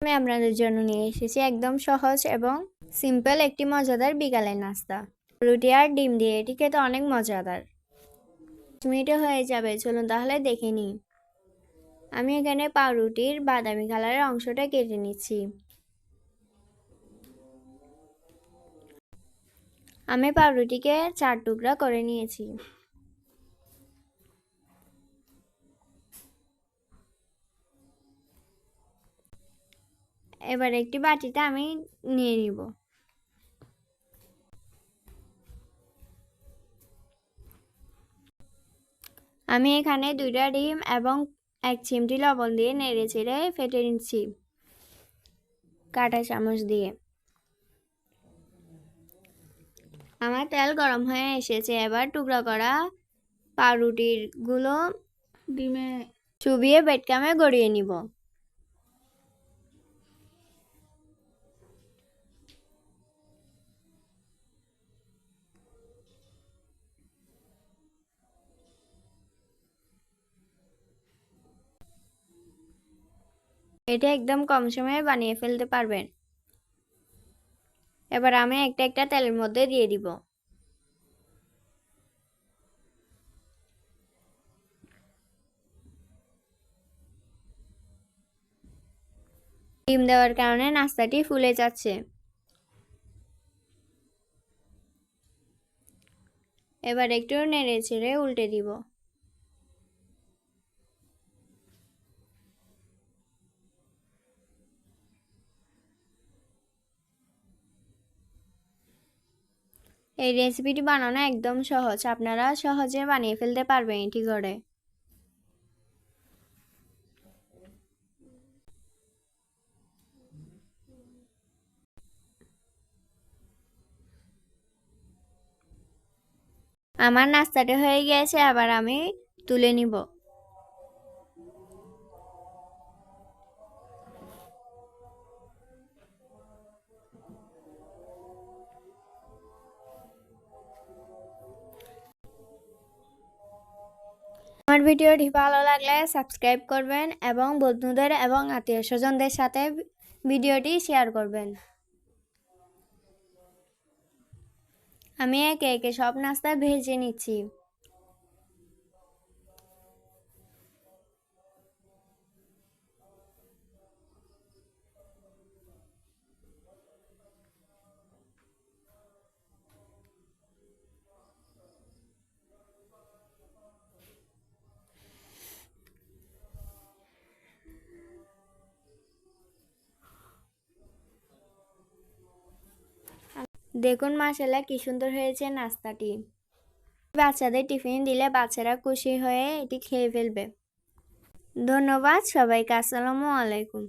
আমি আপনাদের জন্য নিয়ে এসেছি একদম সহজ এবং সিম্পল একটি মজাদার বিকালের নাস্তা। রুটি আর ডিম দিয়ে এটি খেতে অনেক মজাদার। মিনিটে হয়ে যাবে, চলুন তাহলে দেখে নিই। আমি এখানে পাউরুটির বাদামি কালারের অংশটা কেটে নিচ্ছি। আমি পাউরুটিকে চার টুকরা করে নিয়েছি। এবার একটি বাটিতে আমি নিয়ে নিব। আমি এখানে দুইটা ডিম এবং এক চিমটি লবণ দিয়ে নেড়ে চেড়ে ফেটে নিচ্ছি কাঁটা চামচ দিয়ে। আমার তেল গরম হয়ে এসেছে। এবার টুকরা করা পাউরুটিরগুলো ডিমে চুবিয়ে বেটকামে গড়িয়ে নিব। এটা একদম কম সময়ে বানিয়ে ফেলতে পারবেন। এবার আমি একটা একটা তেলের মধ্যে দিয়ে দিব। ডিম দেওয়ার কারণে নাস্তাটি ফুলে যাচ্ছে। এবার একটু নেড়ে ছেড়ে উল্টে দিব। এই রেসিপিটি বানানো একদম সহজ। আপনারা সহজে বানিয়ে ফেলতে পারবেন এটি করে। আমার নাস্তাটা হয়ে গিয়েছে আবার আমি তুলে নিব। আমার ভিডিওটি ভালো লাগলে সাবস্ক্রাইব করবেন এবং বন্ধুদের এবং আত্মীয় স্বজনদের সাথে ভিডিওটি শেয়ার করবেন। আমি একে একে সব নাস্তা ভেজে নিচ্ছি। দেখুন মাসালা কি সুন্দর হয়েছে নাস্তাটি। বাচ্চাদের টিফিন দিলে বাচ্চারা খুশি হয়ে এটি খেয়ে ফেলবে। ধন্যবাদ সবাইকে, আসসালামু আলাইকুম।